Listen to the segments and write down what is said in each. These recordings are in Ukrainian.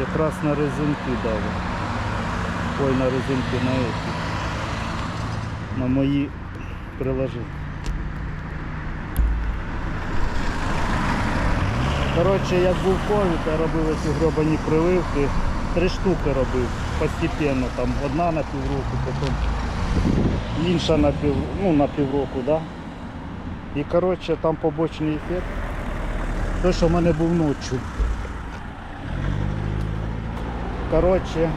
Якраз на резинки дали. Ой, на резинки на эти. На мої приложив. Коротше, як був ковід, я робив ці гробані прививки. Три штуки робив постепенно. Там одна на півроку, потім інша на пів, ну, на півроку, да? І коротше там побочний ефект. Той, що в мене був ночі. Коротше.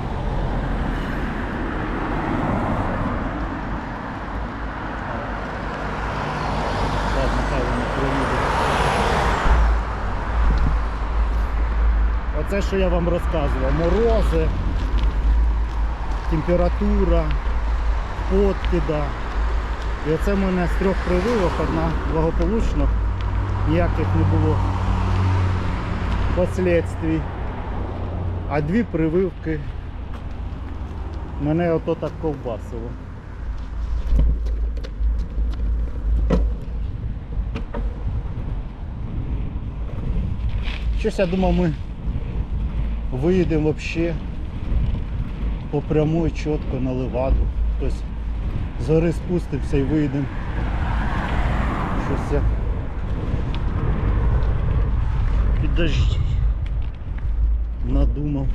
Оце, що я вам розказував. Морози, температура, подкида. І оце в мене з трьох прививок одна благополучно, ніяких не було последствий. А дві прививки мене ото так ковбасило. Щось я думав ми виїдемо взагалі по прямой чітко на леваду. Тобто з гори спустимося і виїдемо. Щось я підожди. Надумав.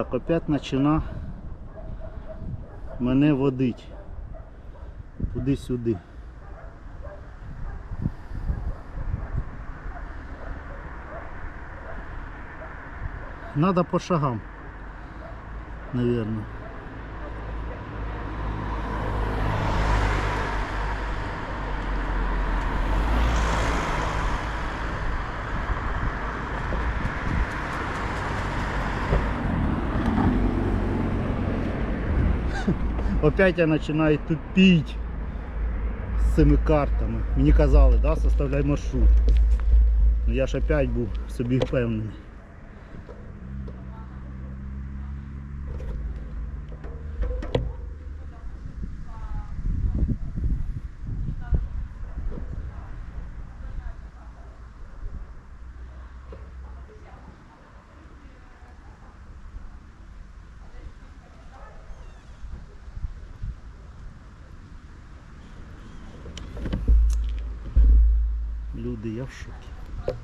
Так, опять почина мене водить. Туди-сюди. Надо по шагам, наверное. Опять я починаю тупить з цими картами. Мені казали, да, составляй маршрут. Ну я ж опять був собі впевнений. Люди, я в шокі.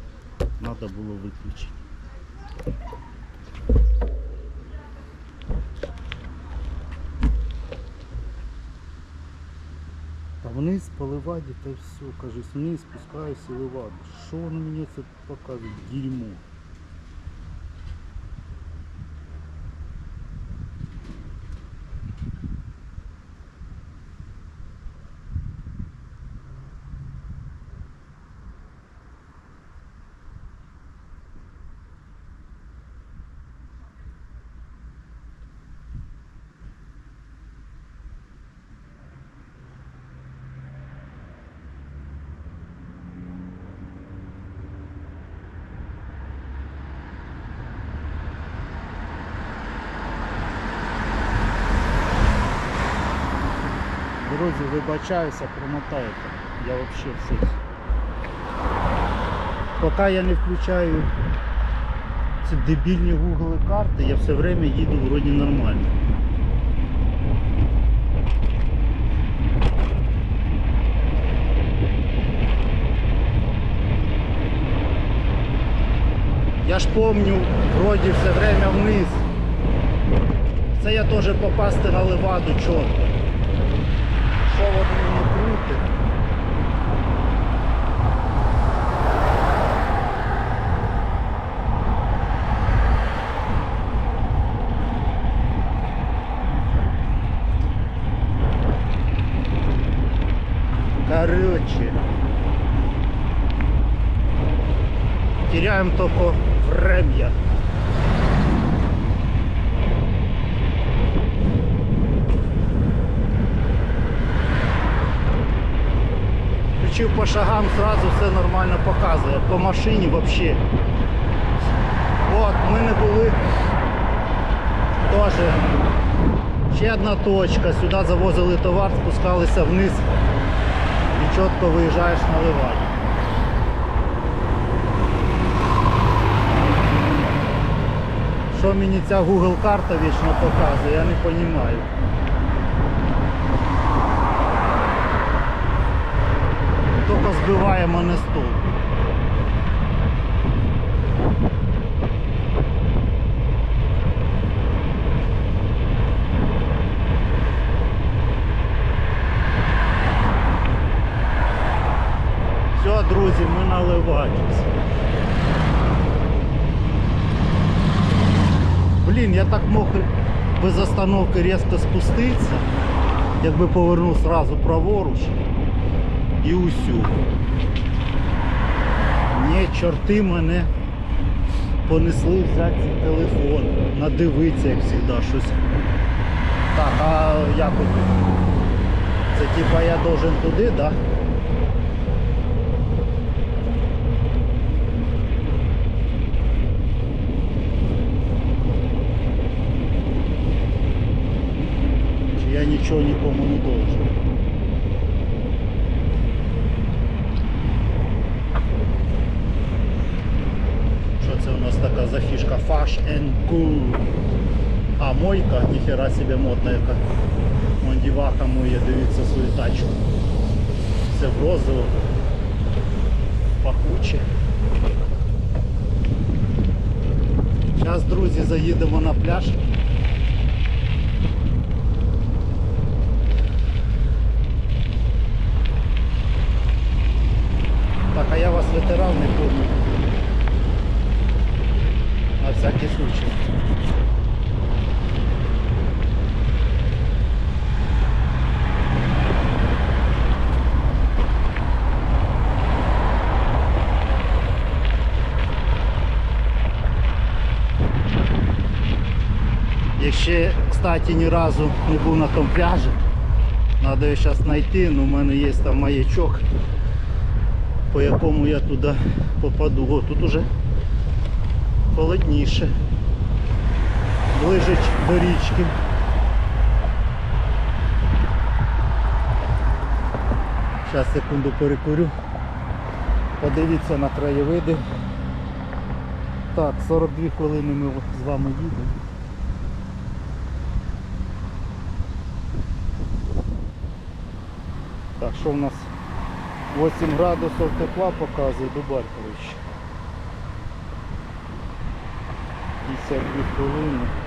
Надо було виключити. Та вниз поливаді та все. Кажуть, вниз спускаюся леваду. Що воно мені це показує? Дерьмо. Друзі, вибачаюся, промотаєте. Я взагалі все. Поки я не включаю ці дебільні Google карти, я все время їду вроді нормально. Я ж помню, вроді все время вниз. Це я теж попасти на леваду чітко. Що воно мені крутить? Короче. Теряем только время. По шагам сразу все нормально показує. По машині взагалі. От, ми не були теж. Ще одна точка. Сюди завозили товар, спускалися вниз і чітко виїжджаєш на ливані. Що мені ця Google карта вічно показує, я не розумію. Тільки збиває мене. Все, друзі, ми наливаємося. Блін, я так мог без остановки різко спуститися, якби повернув сразу праворуч і усю. Ні, чорти мене понесли взяти телефон, надивитися, як завжди, щось. Так, а як от? Це типа я должен туди, так? Чи я нічого нікому не должен. Що це у нас така за фішка? Fash cool. А, мойка, ніхера себе модна яка. Вон дівака моє, дивіться свою тачку. Все в розово. Пахуче. Зараз, друзі, заїдемо на пляж. Так, а я вас витирав, не помню. На всякий случай. Якщо, кстати, ні разу не був на тому пляжі, треба його зараз знайти, але в мене є там маячок по якому я туди попаду. О, тут уже холодніше. Ближить до річки. Зараз секунду перекурю. Подивіться на краєвиди. Так, 42 хвилини ми з вами їдемо. Так, що в нас 8 градусів тепла показує коротше. 52 хвилини. Так.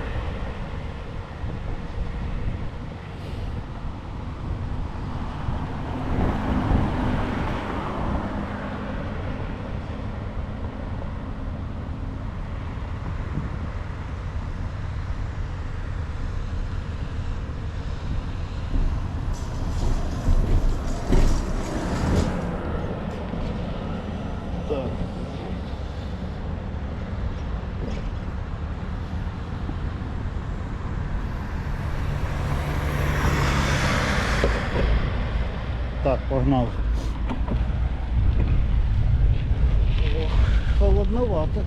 Так, погнали. Холодновато тут.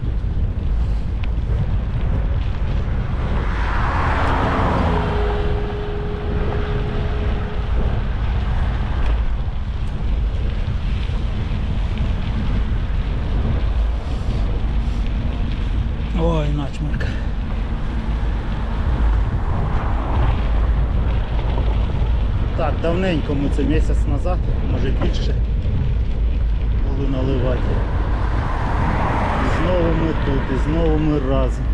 Ой, начмарка. Так, давненько ми це місяць назад, може більше, були наливати. І знову ми тут, і знову ми разом.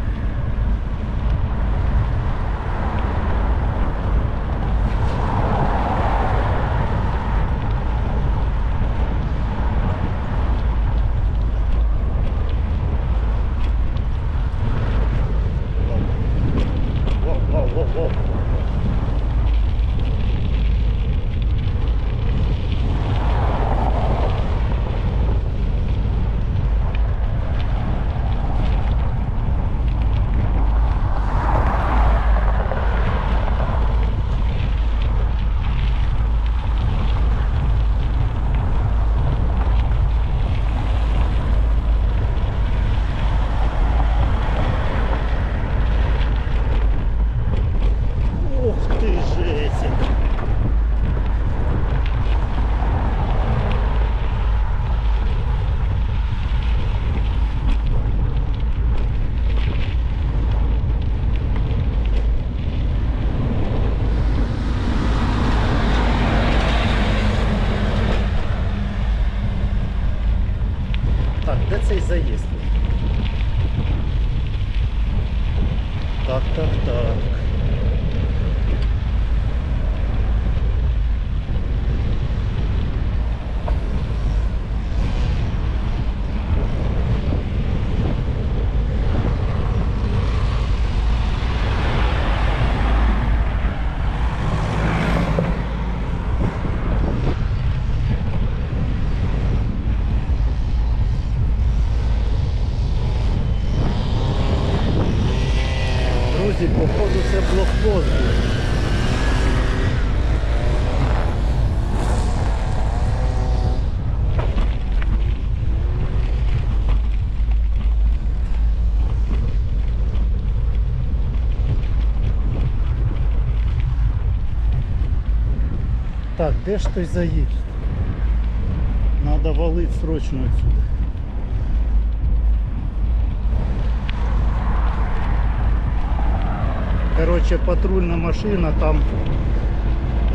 Де ж той заїзд? Надо валить срочно отсюда. Короче, патрульна машина, там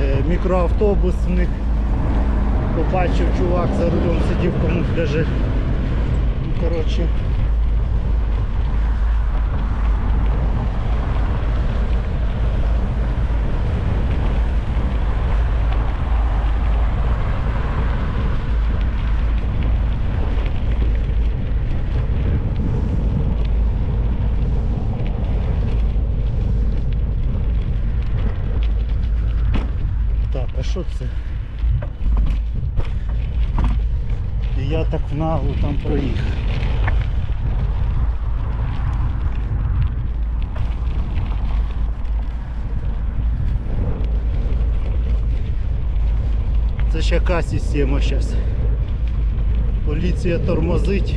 е, мікроавтобус в них. Побачив чувак за рулем сидів в камуфляжі. Ну, короче. Так, а що це? І я так в наглу там проїхав. Це ж яка система зараз. Поліція тормозить.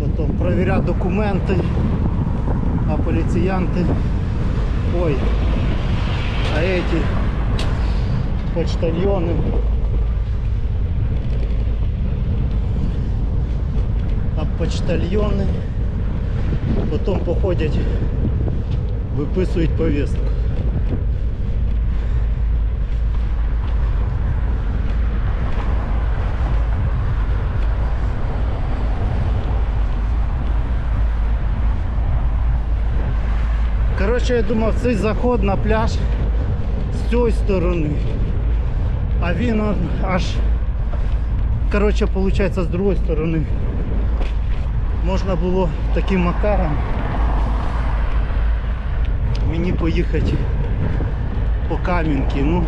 Потім перевіряти документи, а поліціянти. Ой, а эти почтальоны а почтальоны потом походять виписують повістку. Коротше, я думав, цей заход на пляж з цієї сторони. А він он аж, коротше, виходить, з другої сторони. Можна було таким макаром мені поїхати по Кам'янки, ну,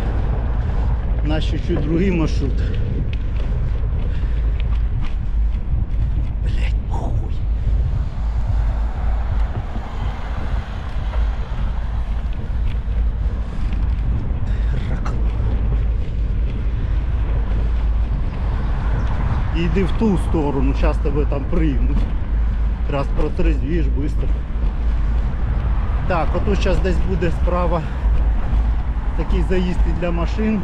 на чуть-чуть другий маршрут. Блять, хуй. Ракло. І йди в ту сторону, зараз тебе там приймуть. Якраз протрезвіш швидко. Так, отут зараз десь буде справа такий заїзд і для машин.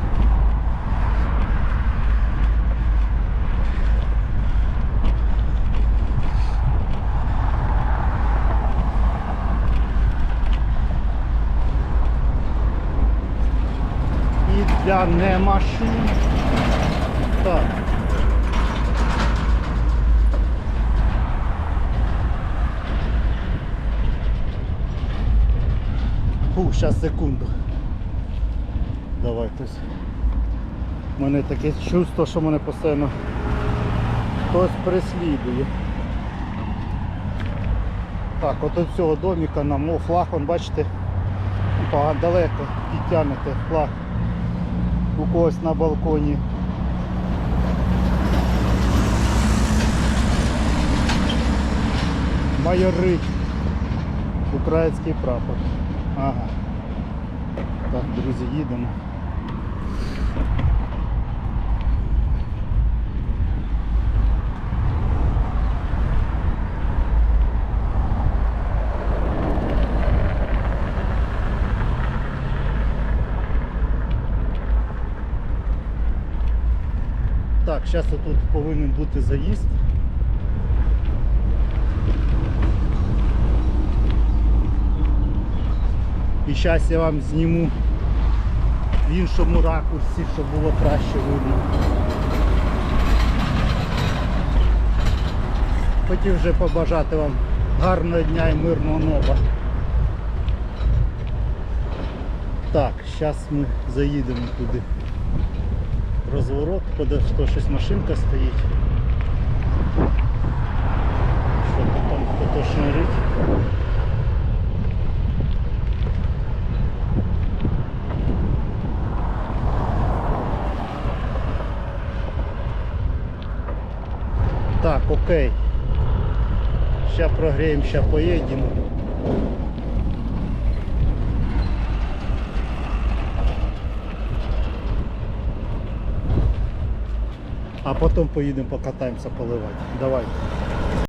І для не машин. Так. Зараз секунду. Давай хтось. У мене таке чувство, що мене постійно хтось переслідує. Так, от від цього доміка нам о, флаг, он, бачите, далеко підтягнете флаг у когось на балконі. Майорить український прапор. Ага. Так, друзі, їдемо. Так, зараз тут повинен бути заїзд. І зараз я вам зніму в іншому ракурсі, щоб було краще видно. Хотів вже побажати вам Гарного дня і мирного неба. Так, зараз ми заїдемо туди. Розворот, куди 106 машинка стоїть. Що то там хто шнурить. Так, окей. Сейчас прогреем, сейчас поедем. А потом поїдемо покатаємося поливати. Давай.